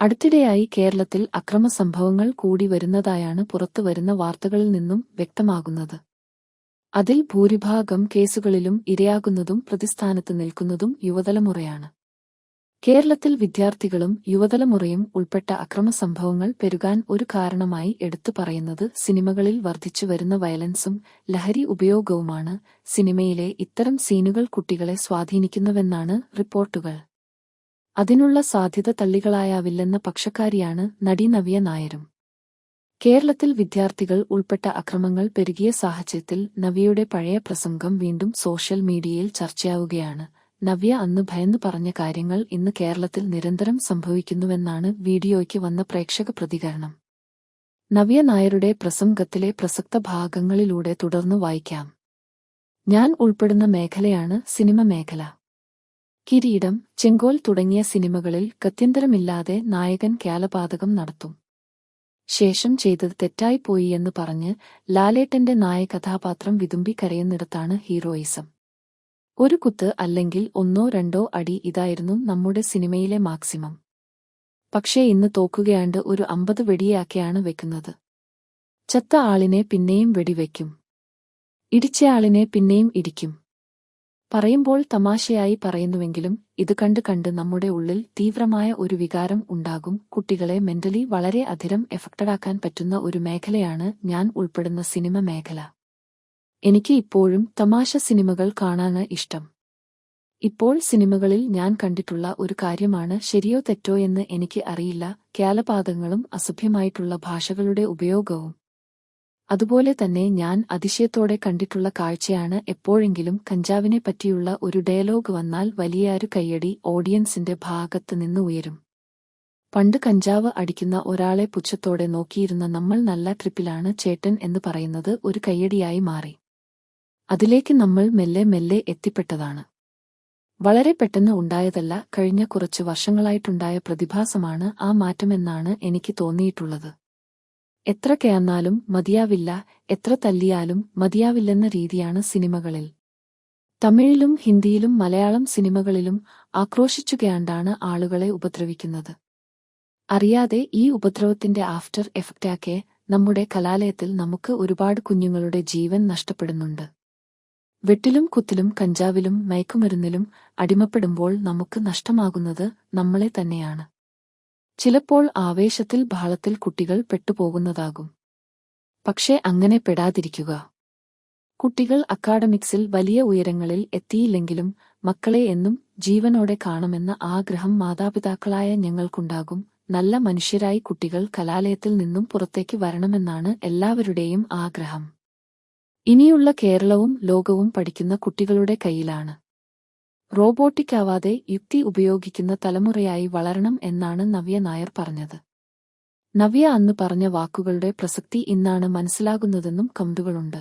അടുത്തിടെയായി കേരളത്തിൽ അക്രമസംഭവങ്ങൾ കൂടി വരുന്നതായാണ് പുറത്തുവരുന്ന വാർത്തകളിൽ നിന്നും വ്യക്തമാകുന്നത്. അതിൽ ഭൂരിഭാഗം കേസുകളിലും ഇരയാകുന്നതും പ്രതിസ്ഥാനത്ത് നിൽക്കുന്നതും യുവതലമുറയാണ്. കേരളത്തിൽ വിദ്യാർത്ഥികളും യുവതലമുറയും ഉൾപ്പെട്ട അക്രമസംഭവങ്ങൾ പെരുകാൻ ഒരു കാരണമായി എടുത്തു പറയുന്നത് സിനിമകളിൽ വർദ്ധിച്ചു വരുന്ന വയലൻസും ലഹരി ഉപയോഗവുമാണ്. സിനിമയിലെ ഇത്തരം സീനുകൾ കുട്ടികളെ സ്വാധീനിക്കുന്നുവെന്നാണ് റിപ്പോർട്ടുകൾ. അതിനുള്ള സാധ്യത തള്ളികളായാവില്ലെന്ന പക്ഷക്കാരിയാണ് നടി നവ്യ നായരും. കേരളത്തിൽ വിദ്യാർത്ഥികൾ ഉൾപ്പെട്ട അക്രമങ്ങൾ പെരുകിയ സാഹചര്യത്തിൽ നവ്യയുടെ പഴയ പ്രസംഗം വീണ്ടും സോഷ്യൽ മീഡിയയിൽ ചർച്ചയാവുകയാണ്. നവ്യ അന്ന് ഭയന്നു പറഞ്ഞ കാര്യങ്ങൾ ഇന്ന് കേരളത്തിൽ നിരന്തരം സംഭവിക്കുന്നുവെന്നാണ് വീഡിയോയ്ക്ക് വന്ന പ്രേക്ഷക പ്രതികരണം. നവ്യ നായരുടെ പ്രസംഗത്തിലെ പ്രസക്ത ഭാഗങ്ങളിലൂടെ തുടർന്നു വായിക്കാം. ഞാൻ ഉൾപ്പെടുന്ന മേഖലയാണ് സിനിമ മേഖല. കിരീടം ചെങ്കോൽ തുടങ്ങിയ സിനിമകളിൽ ഗത്യന്തരമില്ലാതെ നായകൻ കാലപാതകം നടത്തും. ശേഷം ചെയ്തത് തെറ്റായിപ്പോയി എന്ന് പറഞ്ഞ് ലാലേട്ടന്റെ നായ കഥാപാത്രം വിതുമ്പി കരയുന്നിടത്താണ് ഹീറോയിസം. ഒരു കുത്ത് അല്ലെങ്കിൽ ഒന്നോ രണ്ടോ അടി ഇതായിരുന്നു നമ്മുടെ സിനിമയിലെ മാക്സിമം. പക്ഷേ ഇന്ന് തോക്കുകയാണ്ട് ഒരു അമ്പത് വെടിയാക്കിയാണ് വെക്കുന്നത്. ചത്ത ആളിനെ പിന്നെയും വെടിവെക്കും. ഇടിച്ചയാളിനെ പിന്നെയും ഇടിക്കും. പറയുമ്പോൾ തമാശയായി പറയുന്നുവെങ്കിലും ഇത് കണ്ട് കണ്ട് നമ്മുടെ ഉള്ളിൽ തീവ്രമായ ഒരു വികാരം ഉണ്ടാകും. കുട്ടികളെ മെന്റലി വളരെ അധികം എഫക്റ്റഡാക്കാൻ പറ്റുന്ന ഒരു മേഖലയാണ് ഞാൻ ഉൾപ്പെടുന്ന സിനിമ മേഖല. എനിക്ക് ഇപ്പോഴും തമാശ സിനിമകൾ കാണാന് ഇഷ്ടം. ഇപ്പോൾ സിനിമകളിൽ ഞാൻ കണ്ടിട്ടുള്ള ഒരു കാര്യമാണ് ശരിയോ തെറ്റോ എന്ന് എനിക്ക് അറിയില്ല. ക്യാലപാതങ്ങളും അസഭ്യമായിട്ടുള്ള ഭാഷകളുടെ ഉപയോഗവും അതുപോലെ തന്നെ ഞാൻ അതിശയത്തോടെ കണ്ടിട്ടുള്ള കാഴ്ചയാണ് എപ്പോഴെങ്കിലും കഞ്ചാവിനെ പറ്റിയുള്ള ഒരു ഡയലോഗ് വന്നാൽ വലിയ വലിയൊരു കയ്യടി ഓഡിയൻസിന്റെ ഭാഗത്ത് നിന്ന് ഉയരും. പണ്ട് കഞ്ചാവ് അടിക്കുന്ന ഒരാളെ പുച്ഛത്തോടെ നോക്കിയിരുന്ന നമ്മൾ നല്ല ട്രിപ്പിലാണ് ചേട്ടൻ എന്ന് പറയുന്നത് ഒരു കയ്യടിയായി മാറി. അതിലേക്ക് നമ്മൾ മെല്ലെ മെല്ലെ എത്തിപ്പെട്ടതാണ്. വളരെ പെട്ടെന്ന് ഉണ്ടായതല്ല കഴിഞ്ഞ കുറച്ച് വർഷങ്ങളായിട്ടുണ്ടായ പ്രതിഭാസമാണ് ആ മാറ്റമെന്നാണ് എനിക്ക് തോന്നിയിട്ടുള്ളത്. എത്ര കയർന്നാലും മതിയാവില്ല എത്ര തല്ലിയാലും മതിയാവില്ലെന്ന രീതിയാണ് സിനിമകളിൽ. തമിഴിലും ഹിന്ദിയിലും മലയാളം സിനിമകളിലും ആക്രോശിച്ചുകയാണ്ടാണ് ആളുകളെ ഉപദ്രവിക്കുന്നത്. അറിയാതെ ഈ ഉപദ്രവത്തിന്റെ ആഫ്റ്റർ എഫക്റ്റാക്കെ നമ്മുടെ കലാലയത്തിൽ നമുക്ക് ഒരുപാട് കുഞ്ഞുങ്ങളുടെ ജീവൻ നഷ്ടപ്പെടുന്നുണ്ട്. വെട്ടിലും കുത്തിലും കഞ്ചാവിലും മയക്കുമരുന്നിലും അടിമപ്പെടുമ്പോൾ നമുക്ക് നഷ്ടമാകുന്നത് നമ്മളെ തന്നെയാണ്. ചിലപ്പോൾ ആവേശത്തിൽ ബഹളത്തിൽ കുട്ടികൾ പെട്ടുപോകുന്നതാകും. പക്ഷേ അങ്ങനെ പെടാതിരിക്കുക. കുട്ടികൾ അക്കാഡമിക്സിൽ വലിയ ഉയരങ്ങളിൽ എത്തിയില്ലെങ്കിലും മക്കളെ എന്നും ജീവനോടെ കാണുമെന്ന ആഗ്രഹം മാതാപിതാക്കളായ ഞങ്ങൾക്കുണ്ടാകും. നല്ല മനുഷ്യരായി കുട്ടികൾ കലാലയത്തിൽ നിന്നും പുറത്തേക്ക് വരണമെന്നാണ് എല്ലാവരുടെയും ആഗ്രഹം. ഇനിയുള്ള കേരളവും ലോകവും പഠിക്കുന്ന കുട്ടികളുടെ കയ്യിലാണ്. റോബോട്ടിക് ആവാതെ യുക്തി ഉപയോഗിക്കുന്ന തലമുറയായി വളരണം എന്നാണ് നവ്യ നായർ പറഞ്ഞത്. നവ്യ അന്ന് പറഞ്ഞ വാക്കുകളുടെ പ്രസക്തി ഇന്നാണ് മനസ്സിലാകുന്നതെന്നും കമ്പുകളുണ്ട്.